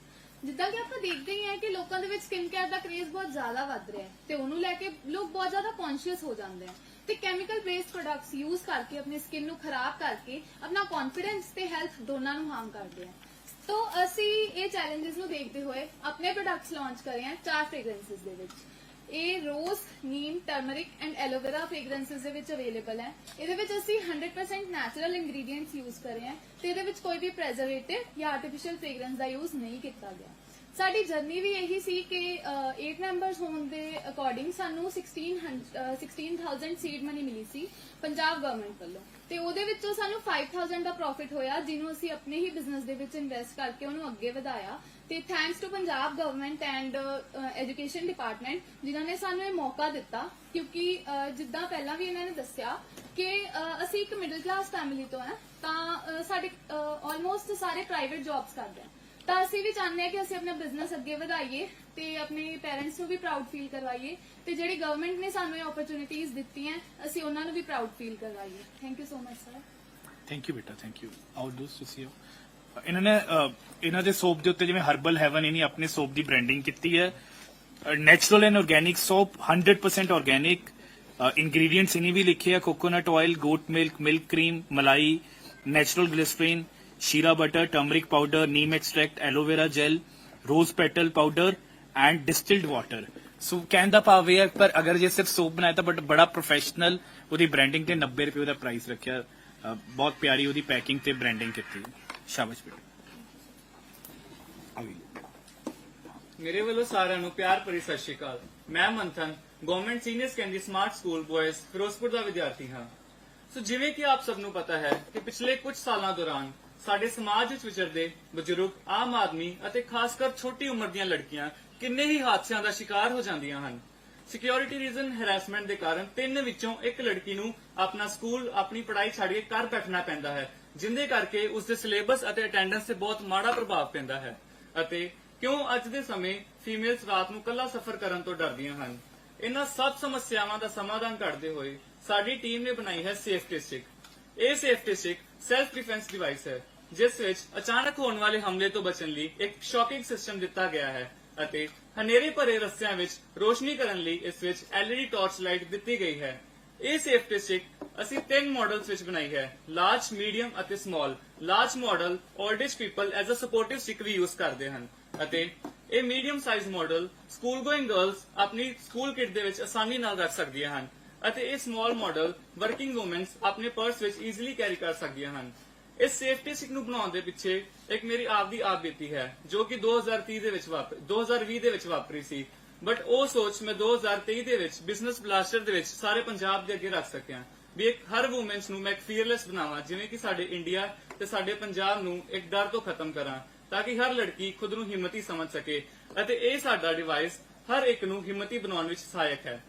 ਜਿੱਦਾਂ ਕਿ ਆਪਾਂ ਦੇਖਦੇ ਹੀ ਹਾਂ ਕਿ ਲੋਕਾਂ ਦੇ ਵਿੱਚ ਸਕਿਨ ਕੇਅਰ ਦਾ ਕ੍ਰੇਜ਼ ਬਹੁਤ ਜ਼ਿਆਦਾ ਵੱਧ ਰਿਹਾ ਹੈ ਤੇ ਉਹਨੂੰ ਲੈ ਕੇ ਲੋਕ ਬਹੁਤ ਜ਼ਿਆਦਾ ਕੌਨਸ਼ੀਅਸ ਹੋ ਜਾਂਦੇ ਆ ਤੇ ਕੈਮੀਕਲ ਬੇਸਡ ਪ੍ਰੋਡਕਟਸ ਯੂਜ਼ ਕਰਕੇ ਆਪਣੀ ਸਕਿਨ ਨੂੰ ਖਰਾਬ ਕਰਕੇ ਆਪਣਾ ਕੌਨਫੀਡੈਂਸ ਤੇ ਹੈਲਥ ਦੋਨਾਂ ਨੂੰ ਹਾਰਮ ਕਰਦੇ ਆ ਤੋ ਅਸੀਂ ਇਹ ਚੈਲੰਜਸ ਨੂੰ ਦੇਖਦੇ ਹੋਏ ਆਪਣੇ ਪ੍ਰੋਡਕਟਸ ਲਾਂਚ ਕਰੇ ਆ ਚਾਰ ਫ੍ਰੈਗਰੈਂਸਸ ਦੇ ਵਿੱਚ ਇਹ rose neem turmeric and aloe vera fragrances ਦੇ ਵਿੱਚ ਅਵੇਲੇਬਲ ਹੈ। ਇਹਦੇ ਵਿੱਚ ਅਸੀਂ 100% ਨੈਚੁਰਲ ਇੰਗਰੀਡੀਐਂਟਸ ਯੂਜ਼ ਕਰ ਰਹੇ ਹਾਂ ਤੇ ਇਹਦੇ ਵਿੱਚ ਕੋਈ ਵੀ ਪ੍ਰੈਜਰਵੇਟਿਵ ਜਾਂ ਆਰਟੀਫੀਸ਼ੀਅਲ ਫ੍ਰੈਗਰੈਂਸ ਦਾ ਯੂਜ਼ ਨਹੀਂ ਕੀਤਾ ਗਿਆ। ਸਾਡੀ ਜਰਨੀ ਵੀ ਇਹੀ ਸੀ ਕਿ 8 ਮੈਂਬਰਸ ਹੋਣ ਦੇ ਅਕੋਰਡਿੰਗ ਸਾਨੂੰ 1600 16000 ਸੀਡ ਮਨੀ ਮਿਲੀ ਸੀ ਪੰਜਾਬ ਗਵਰਨਮੈਂਟ ਵੱਲੋਂ। ਤੇ ਉਹਦੇ ਵਿੱਚੋਂ ਸਾਨੂੰ 5000 ਦਾ ਪ੍ਰੋਫਿਟ ਹੋਇਆ, ਜਿਹਨੂੰ ਅਸੀਂ ਆਪਣੇ ਹੀ ਬਿਜ਼ਨਸ ਦੇ ਵਿੱਚ ਇਨਵੈਸਟ ਕਰਕੇ ਉਹਨੂੰ ਅੱਗੇ ਵਧਾਇਆ। ਤੇ thanks to Punjab government and education department ਜਿਨ੍ਹਾਂ ਨੇ ਸਾਨੂੰ ਇਹ ਮੌਕਾ ਦਿੱਤਾ, ਕਿਉਂਕਿ ਜਿੱਦਾਂ ਪਹਿਲਾਂ ਵੀ ਇਹਨਾਂ ਨੇ ਦੱਸਿਆ ਕਿ ਅਸੀਂ ਇੱਕ ਮਿਡਲ ਕਲਾਸ ਫੈਮਿਲੀ ਤੋਂ ਹਾਂ, ਤਾਂ ਸਾਡੇ ਆਲਮੋਸਟ ਸਾਰੇ ਪ੍ਰਾਈਵੇਟ ਜੌਬਸ ਕਰਦੇ ਹਾਂ। ਤਾਂ ਅਸੀਂ ਵੀ ਚਾਹੁੰਦੇ ਹਾਂ ਕਿ ਅਸੀਂ ਆਪਣਾ ਬਿਜ਼ਨਸ ਅੱਗੇ ਵਧਾਈਏ ਤੇ ਆਪਣੇ ਪੇਰੈਂਟਸ ਨੂੰ ਵੀ ਪ੍ਰਾਊਡ ਫੀਲ ਕਰਵਾਈਏ ਤੇ ਜਿਹੜੀ ਗਵਰਨਮੈਂਟ ਨੇ ਸਾਨੂੰ ਇਹ ਓਪਰਚ्युनिटीज ਦਿੱਤੀਆਂ, ਅਸੀਂ ਉਹਨਾਂ ਨੂੰ ਵੀ ਪ੍ਰਾਊਡ ਫੀਲ ਕਰਵਾਈਏ। Thank you so much sir thank you ਬੇਟਾ ਥੈਂਕ ਯੂ ਆਊਟ ਡੂਸ ਟੂ ਸੀ ਯੂ ਇਹਨਾਂ ਨੇ ਇਹਨਾਂ ਦੇ ਸੋਪ ਦੇ ਉੱਤੇ ਜਿਵੇਂ ਹਰਬਲ ਹੈਵਨ ਇਹਨੇ ਆਪਣੇ ਸੋਪ ਦੀ ਬ੍ਰਾਂਡਿੰਗ ਕੀਤੀ ਹੈ। Natural and organic soap 100% organic ingredients ਇਹਨੇ ਵੀ ਲਿਖੇ coconut oil goat milk milk cream malai natural glycerin shea butter turmeric powder neem extract aloe vera gel rose petal powder and distilled water so ਕਹਿਣ ਦਾ ਭਾਵ ਇਹ ਹੈ, ਪਰ ਅਗਰ ਜੇ ਸਿਰਫ ਸੋਪ ਬਣਾਇਆ ਤਾਂ ਬਟ ਬੜਾ ਪ੍ਰੋਫੈਸ਼ਨਲ ਉਹਦੀ ਬ੍ਰਾਂਡਿੰਗ ਤੇ 90 ਰੁਪਏ ਉਹਦਾ ਪ੍ਰਾਈਸ ਰੱਖਿਆ। ਬਹੁਤ ਪਿਆਰੀ ਉਹਦੀ ਪੈਕਿੰਗ ਤੇ ਬ੍ਰਾਂਡਿੰਗ ਕੀਤੀ। ਸ਼ਾਬਾਸ਼ ਬੇਟਾ। ਮੇਰੇ ਵੱਲੋਂ ਸਾਰਿਆਂ ਨੂੰ ਪਿਆਰ ਭਰੀ ਸਤਿ ਸ਼੍ਰੀ ਅਕਾਲ। ਮੈਂ Manthan government senior secondary smart school boys Ferozepur ਦਾ ਵਿਦਿਆਰਥੀ ਹਾਂ। ਸੋ ਜਿਵੇਂ ਕਿ ਆਪ ਸਭ ਨੂੰ ਪਤਾ ਹੈ ਕਿ ਪਿਛਲੇ ਕੁਝ ਸਾਲਾਂ ਦੌਰਾਨ ਸਾਡੇ ਸਮਾਜ ਵਿੱਚ ਵਿਚਰਦੇ ਬਜ਼ੁਰਗ, ਆਮ ਆਦਮੀ ਅਤੇ ਖਾਸ ਕਰ ਛੋਟੀ ਉਮਰ ਦੀਆਂ ਲੜਕੀਆਂ ਕਿੰਨੇ ਹੀ ਹਾਦਸਿਆਂ ਦਾ ਸ਼ਿਕਾਰ ਹੋ ਜਾਂਦੀਆਂ ਹਨ। ਸਿਕਿਉਰਿਟੀ ਰੀਜ਼ਨ ਹੈਰੈਸਮੈਂਟ ਦੇ ਕਾਰਨ ਤਿੰਨ ਵਿੱਚੋਂ ਇੱਕ ਲੜਕੀ ਨੂੰ ਆਪਣਾ ਸਕੂਲ, ਆਪਣੀ ਪੜ੍ਹਾਈ ਛੱਡ ਕੇ ਘਰ ਬੈਠਣਾ ਪੈਂਦਾ ਹੈ, ਜਿੰਦੇ ਕਰਕੇ ਉਸ ਦੇ ਸਿਲੇਬਸ ਅਤੇ ਅਟੈਂਡੈਂਸ ਤੇ ਬਹੁਤ ਮਾੜਾ ਪ੍ਰਭਾਵ ਪੈਂਦਾ ਹੈ ਅਤੇ ਕਿਉਂ ਅੱਜ ਦੇ ਸਮੇਂ ਫੀਮੇਲਸ ਰਾਤ ਨੂੰ ਕੱਲਾ ਸਫ਼ਰ ਕਰਨ ਤੋਂ ਡਰਦੀਆਂ ਹਨ। ਇਹਨਾਂ ਸਭ ਸਮੱਸਿਆਵਾਂ ਦਾ ਸਮਾਧਾਨ ਕੱਢਦੇ ਹੋਏ ਸਾਡੀ ਟੀਮ ਨੇ ਬਣਾਈ ਹੈ ਸੇਫਟੀ ਸਟਿਕ ਇਹ safety stick self defence device ਹੈ ਜਿਸ ਵਿੱਚ ਅਚਾਨਕ ਹੋਣ ਵਾਲੇ ਹਮਲੇ ਤੋਂ ਬਚਣ ਲਈ ਇੱਕ ਸ਼ੌਕਿੰਗ ਸਿਸਟਮ ਦਿੱਤਾ ਗਿਆ ਹੈ ਅਤੇ ਹਨੇਰੇ ਭਰੇ ਰਸਤਿਆਂ ਵਿੱਚ ਰੋਸ਼ਨੀ ਕਰਨ ਲਈ ਇਸ ਵਿੱਚ LED ਟਾਰਚ ਲਾਈਟ ਦਿੱਤੀ ਗਈ ਹੈ ਇਹ ਸੇਫਟੀ ਸਟਿਕ ਅਸੀਂ ਤਿੰਨ ਮਾਡਲਸ ਵਿੱਚ ਬਣਾਈ ਹੈ ਲਾਰਜ ਮੀਡੀਅਮ ਅਤੇ small large model old age people as a supportive stick we use ਕਰਦੇ ਹਨ ਅਤੇ ਇਹ medium size model school going girls ਆਪਣੀ ਸਕੂਲ ਕਿਟ ਦੇ ਵਿੱਚ ਆਸਾਨੀ ਨਾਲ ਰੱਖ ਸਕਦੀਆਂ ਹਨ ਅਤੇ ਇਹ ਸਮਾਲ ਮਾਡਲ ਵਰਕਿੰਗ ਔਮਨਸ ਆਪਣੇ ਪਰਸ ਵਿੱਚ ਈਜ਼ੀਲੀ ਕੈਰੀ ਕਰ ਸਕਦੀਆਂ ਹਨ। ਇਸ ਸੇਫਟੀ ਸਟਿਕ ਨੂੰ ਬਣਾਉਣ ਦੇ ਪਿੱਛੇ ਇੱਕ ਮੇਰੀ ਆਪ ਦੀ ਆਪ ਬੀਤੀ ਹੈ, ਜੋ ਕਿ 2030 ਦੇ ਵਿੱਚ ਵਾਪਰੀ 2020 ਦੇ ਵਿੱਚ ਵਾਪਰੀ ਸੀ। ਬਟ ਉਹ ਸੋਚ ਮੈਂ 2023 ਦੇ ਵਿੱਚ ਬਿਜ਼ਨਸ ਬਲਾਸਟਰ ਦੇ ਵਿੱਚ ਸਾਰੇ ਪੰਜਾਬ ਦੇ ਅੱਗੇ ਰੱਖ ਸਕਿਆ। ਵੀ ਇੱਕ ਹਰ ਔਮਨਸ ਨੂੰ ਮੈਂ ਇੱਕ ਫੀਅਰਲੈਸ ਬਣਾਵਾਂ, ਜਿਵੇਂ ਕਿ ਸਾਡੇ ਇੰਡੀਆ ਤੇ ਸਾਡੇ ਪੰਜਾਬ ਨੂੰ ਇੱਕ ਡਰ ਤੋਂ ਖਤਮ ਕਰਾਂ, ਤਾਂ ਕਿ ਹਰ ਲੜਕੀ ਖੁਦ ਨੂੰ ਹਿੰਮਤੀ ਸਮਝ ਸਕੇ ਅਤੇ ਇਹ ਸਾਡਾ ਡਿਵਾਈਸ ਹਰ ਇੱਕ ਨੂੰ ਹਿੰਮਤੀ ਬਣਾਉਣ ਵਿੱਚ ਸਹਾਇਕ ਹੈ।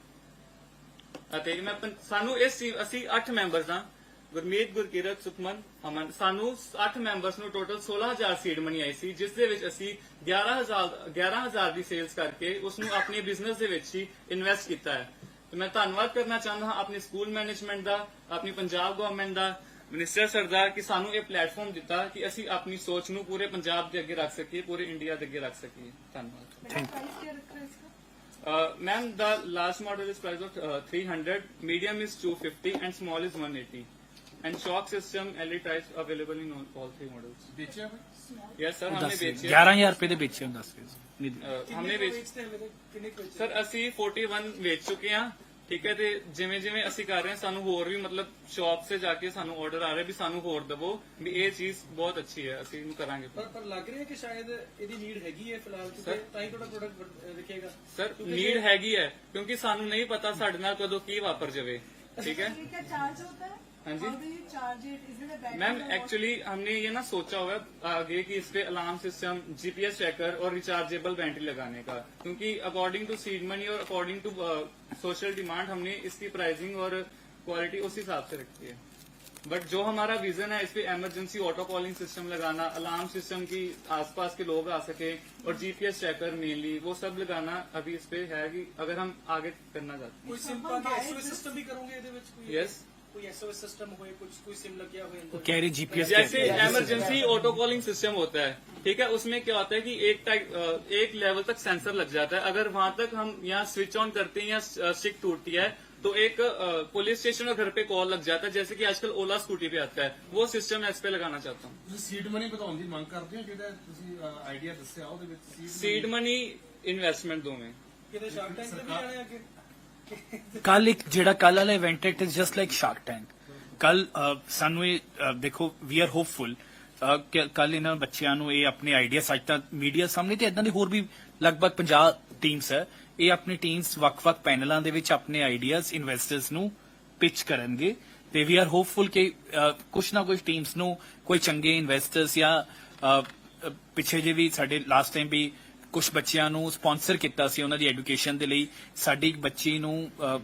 ਅਤੇ ਮੈਂ ਪੰ- ਸਾਨੂੰ ਇਸ ਟੀਮ ਅਸੀਂ 8 ਮੈਂਬਰਸ ਹਾਂ। ਗੁਰਮੀਤ, ਗੁਰਕਿਰਤ, ਸੁਖਮਨ, ਅਮਨ। ਸਾਨੂੰ 8 ਮੈਂਬਰਸ ਨੂੰ ਟੋਟਲ 16000 ਸੀਡ ਮਨੀ ਆਈ ਸੀ, ਜਿਸ ਦੇ ਵਿੱਚ ਅਸੀਂ 11000 11000 ਦੀ ਸੇਲਸ ਕਰਕੇ ਉਸ ਨੂੰ ਆਪਣੇ ਬਿਜ਼ਨਸ ਦੇ ਵਿੱਚ ਹੀ ਇਨਵੈਸਟ ਕੀਤਾ ਹੈ। ਤੇ ਮੈਂ ਧੰਨਵਾਦ ਕਰਨਾ ਚਾਹੁੰਦਾ ਹਾਂ ਆਪਣੇ ਸਕੂਲ ਮੈਨੇਜਮੈਂਟ ਦਾ, ਆਪਣੀ ਪੰਜਾਬ ਗਵਰਨਮੈਂਟ ਦਾ ਮਿਨਿਸਟਰ ਸਰਦਾਰ ਕਿ ਸਾਨੂੰ ਇਹ ਪਲੇਟਫਾਰਮ ਦਿੱਤਾ ਕਿ ਅਸੀਂ ਆਪਣੀ ਸੋਚ ਨੂੰ ਪੂਰੇ ਪੰਜਾਬ ਦੇ ਅੱਗੇ ਰੱਖ ਸਕੀਏ, ਪੂਰੇ ਇੰਡੀਆ ਦੇ ਅੱਗੇ ਰੱਖ ਸਕੀਏ। ਧੰਨਵਾਦ। Uh, ma'am, the last model is price of uh, 300, medium is 250, and small is 180. And shock system LED types available in all, all three models. बेचे Yes, sir, हमने बेचे 11000 ਰੁਪਏ ਦੇ ਵੇਚੇ ਹੁੰਦਾ ਸੀ ਨਹੀਂ uh, हमने बेचे कितने को ਸਰ ਅਸੀਂ 41 ਵੇਚ ਚੁੱਕੇ ਹਾਂ ਠੀਕ ਹੈ ਤੇ ਜਿਵੇਂ ਜਿਵੇਂ ਅਸੀਂ ਕਰ ਰਹੇ ਹਾਂ ਸਾਨੂੰ ਹੋਰ ਵੀ ਮਤਲਬ ਸ਼ਾਪ ਸੇ ਜਾ ਕੇ ਸਾਨੂੰ ਆਰਡਰ ਆ ਰਹੇ ਵੀ ਸਾਨੂੰ ਹੋਰ ਦਵੋ ਵੀ ਇਹ ਚੀਜ਼ ਬਹੁਤ ਅੱਛੀ ਹੈ ਅਸੀਂ ਇਹਨੂੰ ਕਰਾਂਗੇ। ਪਰ ਪਰ ਲੱਗ ਰਿਹਾ ਕਿ ਸ਼ਾਇਦ ਇਹਦੀ ਨੀਡ ਹੈਗੀ ਹੈ ਫਿਲਹਾਲ ਕਿਉਂਕਿ ਤਾਂ ਹੀ ਤੁਹਾਡਾ ਪ੍ਰੋਡਕਟ ਵਿਕੇਗਾ। ਸਰ ਨੀਡ ਹੈਗੀ ਹੈ ਕਿਉਂਕਿ ਸਾਨੂੰ ਨਹੀਂ ਪਤਾ ਸਾਡੇ ਨਾਲ ਕਦੋਂ ਕੀ ਵਾਪਰ ਜਾਵੇ ਠੀਕ ਹੈ? ਚਾਰਜ ਹੁੰਦਾ ਹੈ। हाँ जी। मैम एक्चुअली हमने ये ना सोचा हुआ है आगे कि इस पे अलार्म सिस्टम जीपीएस ट्रैकर और रिचार्जेबल बैटरी लगाने का। क्योंकि अकॉर्डिंग टू सीड मनी और अकॉर्डिंग टू सोशल डिमांड हमने इसकी प्राइसिंग और क्वालिटी उस हिसाब से रखी है। बट जो हमारा विजन है इस पे इमरजेंसी ऑटो कॉलिंग सिस्टम लगाना अलार्म सिस्टम की आसपास के लोग आ सके और जीपीएस ट्रैकर मेनली वो सब लगाना अभी इस पे है कि अगर हम आगे करना चाहते हैं। कोई सिंपल सिस्टम तो भी करूँगे यस ਕੋਈ ਐਸਓਐਸ ਸਿਸਟਮ ਹੋਏ ਕੁਝ ਕੋਈ ਸਿਮ ਲੱਗਿਆ ਹੋਏ ਅੰਦਰ कह रहे जीपीएस जैसे इमरजेंसी ऑटो कॉलिंग सिस्टम होता है ठीक है उसमें क्या होता है कि एक टाइप अ, एक लेवल तक सेंसर लग जाता है अगर वहां तक हम यहाँ स्विच ऑन करते हैं या स्टिक टूटती है तो एक अ, पुलिस स्टेशन और घर पे कॉल लग जाता है जैसे कि आजकल ओला स्कूटी पे आता है वो सिस्टम मैं इस पे लगाना चाहता हूँ ਤੁਸੀਂ ਸੀਡ ਮਨੀ ਵਧਾਉਣ ਦੀ ਮੰਗ ਕਰਦੇ ਹੋ ਜਿਹੜਾ ਤੁਸੀਂ ਆਈਡੀਆ ਦੱਸਿਆ ਉਹਦੇ ਵਿੱਚ सीड मनी इन्वेस्टमेंट दो में ਕਿਤੇ ਸ਼ਾਰਕ ਟੈਂਕ ਤੇ ਵੀ ਜਾਣੇ ਅੱਗੇ ਕੱਲ ਇੱਕ ਜਿਹੜਾ ਕੱਲ ਵਾਲਾ event it is just like Shark Tank ਕੱਲ ਸਾਨੂੰ ਇਹ ਅ, ਦੇਖੋ ਵੀ ਆਰ ਹੋਪਫੁਲ ਕੱਲ ਇਹਨਾਂ ਬੱਚਿਆਂ ਨੂੰ ਇਹ ਆਪਣੇ ਆਈਡੀਆ ਅੱਜ ਤੱਕ ਮੀਡੀਆ ਸਾਹਮਣੇ ਤੇ ਇਦਾਂ ਦੇ ਹੋਰ ਵੀ ਲਗਭਗ 50 ਟੀਮਸ ਹੈ ਇਹ ਆਪਣੀ ਟੀਮਸ ਵੱਖ-ਵੱਖ ਪੈਨਲਾਂ ਦੇ ਵਿੱਚ ਆਪਣੇ ਆਈਡੀਆਸ ਇਨਵੈਸਟਰਸ ਨੂੰ ਪਿਚ ਕਰਨਗੇ ਤੇ ਵੀ ਆਰ ਹੋਪਫੁਲ ਕਿ ਅ, ਕੁਛ ਨਾ ਕੁਛ ਟੀਮਸ ਨੂੰ ਕੋਈ ਚੰਗੇ ਇਨਵੈਸਟਰਸ ਜਾਂ ਅ, ਅ, ਪਿੱਛੇ ਜੇ ਵੀ ਸਾਡੇ ਲਾਸਟ ਟਾਈਮ ਵੀ ਕੁਝ ਬੱਚਿਆਂ ਨੂੰ ਸਪਾਂਸਰ ਕੀਤਾ ਸੀ ਉਹਨਾਂ ਦੀ ਐਜੂਕੇਸ਼ਨ ਦੇ ਲਈ। ਸਾਡੀ ਇੱਕ ਬੱਚੀ ਨੂੰ ਅ,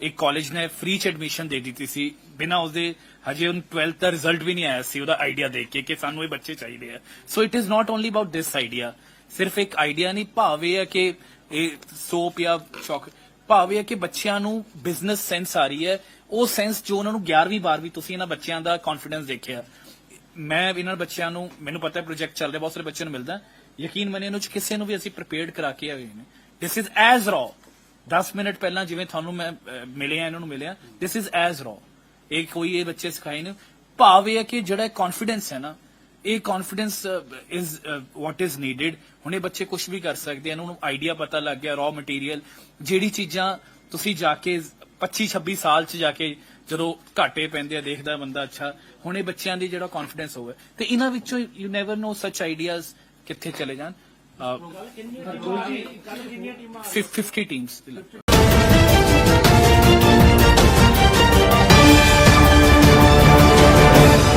ਇੱਕ ਕਾਲਜ ਨੇ ਫ੍ਰੀ ਚ ਐਡਮਿਸ਼ਨ ਦੇ ਦਿੱਤੀ ਸੀ। ਬਿਨਾਂ ਉਸਦੇ ਹਜੇ ਉਹਨ 12th ਦਾ ਰਿਜ਼ਲਟ ਵੀ ਨਹੀਂ ਆਇਆ ਸੀ ਉਹਦਾ ਆਈਡੀਆ ਦੇਖ ਕੇ ਕਿ ਸਾਨੂੰ ਇਹ ਬੱਚੇ ਚਾਹੀਦੇ ਆ। So it is not only about this idea ਸਿਰਫ ਇੱਕ ਆਈਡੀਆ ਨਹੀਂ ਭਾਵ ਇਹ ਹੈ ਕਿ ਇਹ ਸੋਪ ਜਾਂ ਚੌਕ ਭਾਵ ਇਹ ਹੈ ਕਿ ਬੱਚਿਆਂ ਨੂੰ ਬਿਜ਼ਨਸ ਸੈਂਸ ਆ ਰਹੀ ਹੈ। ਉਹ ਸੈਂਸ ਜੋ ਉਹਨਾਂ ਨੂੰ 11ਵੀਂ 12ਵੀਂ ਤੁਸੀਂ ਇਹਨਾਂ ਬੱਚਿਆਂ ਦਾ ਕੌਨਫੀਡੈਂਸ ਦੇਖਿਆ। ਮੈਂ ਇਹਨਾਂ ਬੱਚਿਆਂ ਨੂੰ ਮੈਨੂੰ ਪਤਾ ਹੈ ਪ੍ਰੋਜੈਕਟ ਚੱਲ ਰਿਹਾ ਬਹੁਤ ਸਾਰੇ ਬੱਚਿਆਂ ਨੂੰ ਮਿਲਦਾ ਯਕੀਨ ਮੰਨੇ ਇਹਨੂੰ ਚ ਕਿਸੇ ਨੂੰ ਵੀ ਅਸੀਂ ਪ੍ਰੀਪੇਅਰਡ ਕਰਾ ਕੇ ਆਏ ਨੇ। This is as raw 10 minute ਪਹਿਲਾਂ ਜਿਵੇਂ ਤੁਹਾਨੂੰ ਮੈਂ ਅਹ, ਇਹਨਾਂ ਨੂੰ ਮਿਲਿਆ। ਦਿਸ ਇਜ਼ ਐਜ਼ ਰॉ ਇਹ ਕੋਈ ਇਹ ਬੱਚੇ ਸਿਖਾਏ ਨੇ ਭਾਵ ਇਹ ਹੈ ਕਿ ਜਿਹੜਾ ਕੌਨਫੀਡੈਂਸ ਹੈ ਨਾ ਇਹ confidence is what is needed ਹੁਣ ਇਹ ਬੱਚੇ ਕੁਝ ਵੀ ਕਰ ਸਕਦੇ ਇਹਨਾਂ ਨੂੰ ਆਈਡੀਆ ਪਤਾ ਲੱਗ ਗਿਆ ਰॉ ਮਟੀਰੀਅਲ ਜਿਹੜੀ ਚੀਜ਼ਾਂ ਤੁਸੀਂ ਜਾ ਕੇ 25 26 ਸਾਲ ਚ ਜਾ ਕੇ ਜਦੋਂ ਘਾਟੇ ਪੈਂਦੇ ਆ ਦੇਖਦਾ ਬੰਦਾ ਅੱਛਾ ਹੁਣ ਇਹ ਬੱਚਿਆਂ ਦੀ ਜਿਹੜਾ ਕੌਨਫੀਡੈਂਸ ਹੋਵੇ। ਤੇ ਇਹਨਾਂ ਵਿੱਚੋਂ ਯੂ ਨੈਵਰ ਨੋ ਸੱਚ ਆਈਡੀਆਜ਼ ਕਿੱਥੇ ਚਲੇ ਜਾਣ। 50 ਟੀਮਸ